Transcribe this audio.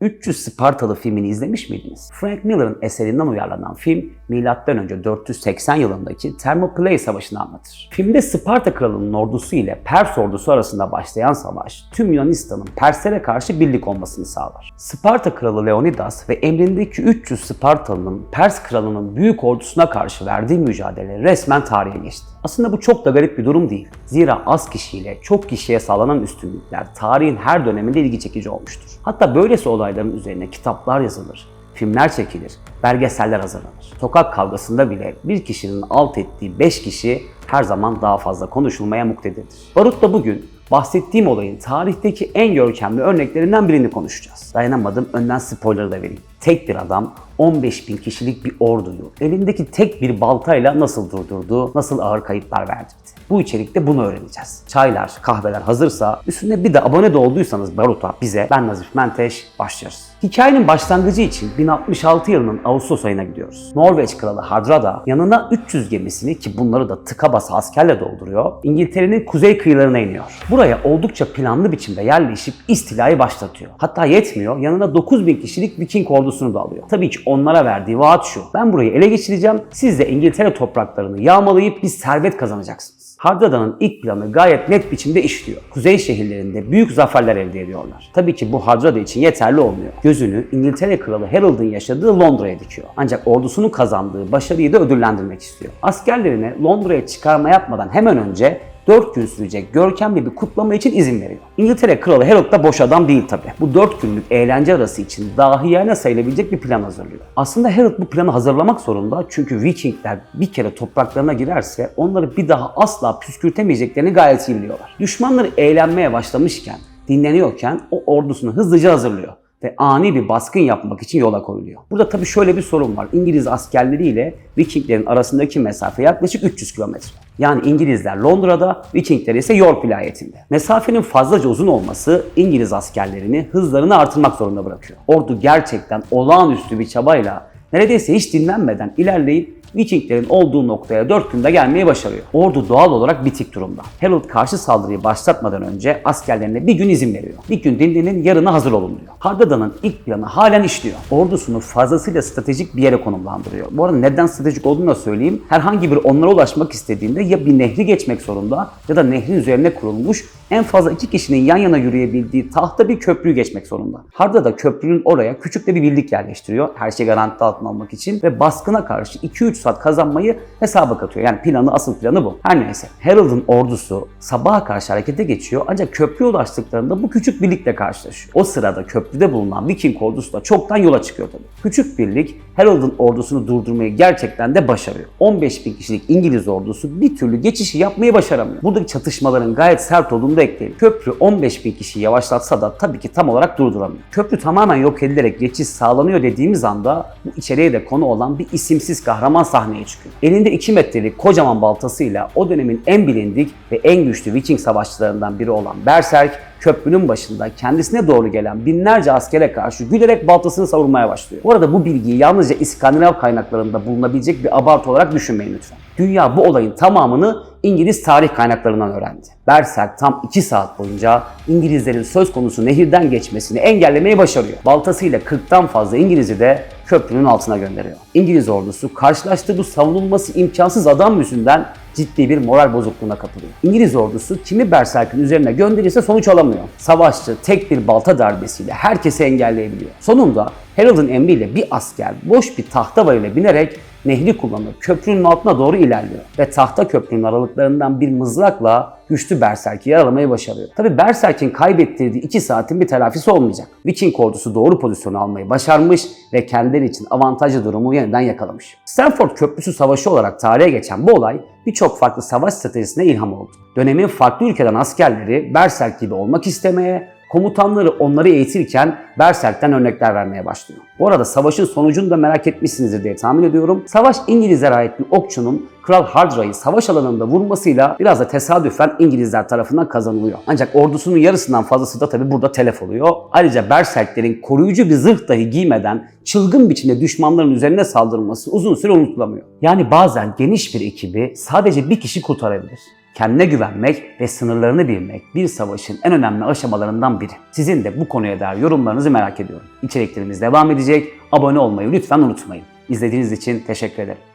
300 Spartalı filmini izlemiş miydiniz? Frank Miller'ın eserinden uyarlanan film, M.Ö. 480 yılındaki Thermopylae Savaşı'nı anlatır. Filmde Sparta kralının ordusu ile Pers ordusu arasında başlayan savaş, tüm Yunanistan'ın Perslere karşı birlik olmasını sağlar. Sparta kralı Leonidas ve emrindeki 300 Spartalı'nın Pers kralının büyük ordusuna karşı verdiği mücadele resmen tarihe geçti. Aslında bu çok da garip bir durum değil. Zira az kişiyle çok kişiye sağlanan üstünlükler tarihin her döneminde ilgi çekici olmuştur. Hatta böylesi olayların üzerine kitaplar yazılır, filmler çekilir, belgeseller hazırlanır. Sokak kavgasında bile bir kişinin alt ettiği 5 kişi her zaman daha fazla konuşulmaya muktedirdir. Barut da bugün bahsettiğim olayın tarihteki en görkemli örneklerinden birini konuşacağız. Dayanamadım önden spoiler da vereyim. Tek bir adam 15 bin kişilik bir orduyu elindeki tek bir baltayla nasıl durdurdu, nasıl ağır kayıplar verdirdi. Bu içerikte bunu öğreneceğiz. Çaylar, kahveler hazırsa üstüne bir de abone de olduysanız Barut'a bize ben Nazif Menteş başlıyoruz. Hikayenin başlangıcı için 1066 yılının Ağustos ayına gidiyoruz. Norveç kralı Hardrada yanına 300 gemisini ki bunları da tıka basa askerle dolduruyor, İngiltere'nin kuzey kıyılarına iniyor. Buraya oldukça planlı biçimde yerleşip istilayı başlatıyor. Hatta yetmiyor, yanına 9000 kişilik Viking ordusunu da alıyor. Tabii ki onlara verdiği vaat şu, ben burayı ele geçireceğim, siz de İngiltere topraklarını yağmalayıp bir servet kazanacaksınız. Hardada'nın ilk planı gayet net biçimde işliyor. Kuzey şehirlerinde büyük zaferler elde ediyorlar. Tabii ki bu Hardrada için yeterli olmuyor. Gözünü İngiltere Kralı Harold'un yaşadığı Londra'ya dikiyor. Ancak ordusunun kazandığı başarıyı da ödüllendirmek istiyor. Askerlerine Londra'ya çıkarma yapmadan hemen önce 4 gün sürecek görkemli bir kutlama için izin veriyor. İngiltere Kralı Harold da boş adam değil tabi. Bu 4 günlük eğlence arası için dahiyane sayılabilecek bir plan hazırlıyor. Aslında Harold bu planı hazırlamak zorunda çünkü Vikingler bir kere topraklarına girerse onları bir daha asla püskürtemeyeceklerini gayet iyi biliyorlar. Düşmanları eğlenmeye başlamışken, dinleniyorken o ordusunu hızlıca hazırlıyor ve ani bir baskın yapmak için yola koyuluyor. Burada tabii şöyle bir sorun var. İngiliz askerleriyle Vikinglerin arasındaki mesafe yaklaşık 300 kilometre. Yani İngilizler Londra'da, Vikingler ise York vilayetinde. Mesafenin fazlaca uzun olması İngiliz askerlerini hızlarını artırmak zorunda bırakıyor. Ordu gerçekten olağanüstü bir çabayla neredeyse hiç dinlenmeden ilerleyip Vikinglerin olduğu noktaya 4 günde gelmeyi başarıyor. Ordu doğal olarak bitik durumda. Harold karşı saldırıyı başlatmadan önce askerlerine bir gün izin veriyor. Bir gün dinlenin yarına hazır olun diyor. Hardada'nın ilk planı halen işliyor. Ordusunu fazlasıyla stratejik bir yere konumlandırıyor. Bu arada neden stratejik olduğunu da söyleyeyim. Herhangi bir onlara ulaşmak istediğinde ya bir nehri geçmek zorunda ya da nehrin üzerine kurulmuş en fazla iki kişinin yan yana yürüyebildiği tahta bir köprüyü geçmek zorunda. Hardada köprünün oraya küçük de bir birlik yerleştiriyor. Her şey garanti altına almak için ve baskına karşı 2-3 saat kazanmayı hesaba katıyor. Yani planı, asıl planı bu. Her neyse. Harold'un ordusu sabaha karşı harekete geçiyor ancak köprüye ulaştıklarında bu küçük birlikle karşılaşıyor. O sırada köprüde bulunan Viking ordusu da çoktan yola çıkıyor tabii. Küçük birlik Harold'un ordusunu durdurmayı gerçekten de başarıyor. 15 bin kişilik İngiliz ordusu bir türlü geçişi yapmayı başaramıyor. Buradaki çatışmaların gayet sert olduğunu da ekleyelim. Köprü 15 bin kişiyi yavaşlatsa da tabii ki tam olarak durduramıyor. Köprü tamamen yok edilerek geçiş sağlanıyor dediğimiz anda bu içeriye de konu olan bir isimsiz kahraman sahneye çıkıyor. Elinde 2 metrelik kocaman baltasıyla o dönemin en bilindik ve en güçlü Viking savaşçılarından biri olan Berserk köprünün başında kendisine doğru gelen binlerce askere karşı gülerek baltasını savurmaya başlıyor. Bu arada bu bilgiyi yalnızca İskandinav kaynaklarında bulunabilecek bir abartı olarak düşünmeyin lütfen. Dünya bu olayın tamamını İngiliz tarih kaynaklarından öğrendi. Berserk tam 2 saat boyunca İngilizlerin söz konusu nehirden geçmesini engellemeyi başarıyor. Baltasıyla 40'tan fazla İngiliz'i de köprünün altına gönderiyor. İngiliz ordusu karşılaştığı bu savunulması imkansız adam yüzünden ciddi bir moral bozukluğuna kapılıyor. İngiliz ordusu kimi Berserk'in üzerine gönderirse sonuç alamıyor. Savaşçı tek bir balta darbesiyle herkesi engelleyebiliyor. Sonunda Harold'un emriyle bir asker boş bir tahta varıyla binerek nehri kullanıp köprünün altına doğru ilerliyor. Ve tahta köprünün aralıklarından bir mızrakla güçlü Berserk'i yaralamayı başarıyor. Tabi Berserk'in kaybettirdiği 2 saatin bir telafisi olmayacak. Viking ordusu doğru pozisyonu almayı başarmış ve kendileri için avantajlı durumu yeniden yakalamış. Stanford Köprüsü Savaşı olarak tarihe geçen bu olay birçok farklı savaş stratejisine ilham oldu. Dönemin farklı ülkeden askerleri Berserk gibi olmak istemeye, komutanları onları eğitirken Berserk'ten örnekler vermeye başlıyor. Bu arada savaşın sonucunu da merak etmişsinizdir diye tahmin ediyorum. Savaş İngilizlere ait bir okçunun Kral Hardra'yı savaş alanında vurmasıyla biraz da tesadüfen İngilizler tarafından kazanılıyor. Ancak ordusunun yarısından fazlası da tabi burada telef oluyor. Ayrıca Berserklerin koruyucu bir zırh dahi giymeden çılgın biçimde düşmanların üzerine saldırması uzun süre unutulamıyor. Yani bazen geniş bir ekibi sadece bir kişi kurtarabilir. Kendine güvenmek ve sınırlarını bilmek bir savaşın en önemli aşamalarından biri. Sizin de bu konuya dair yorumlarınızı merak ediyorum. İçeriklerimiz devam edecek. Abone olmayı lütfen unutmayın. İzlediğiniz için teşekkür ederim.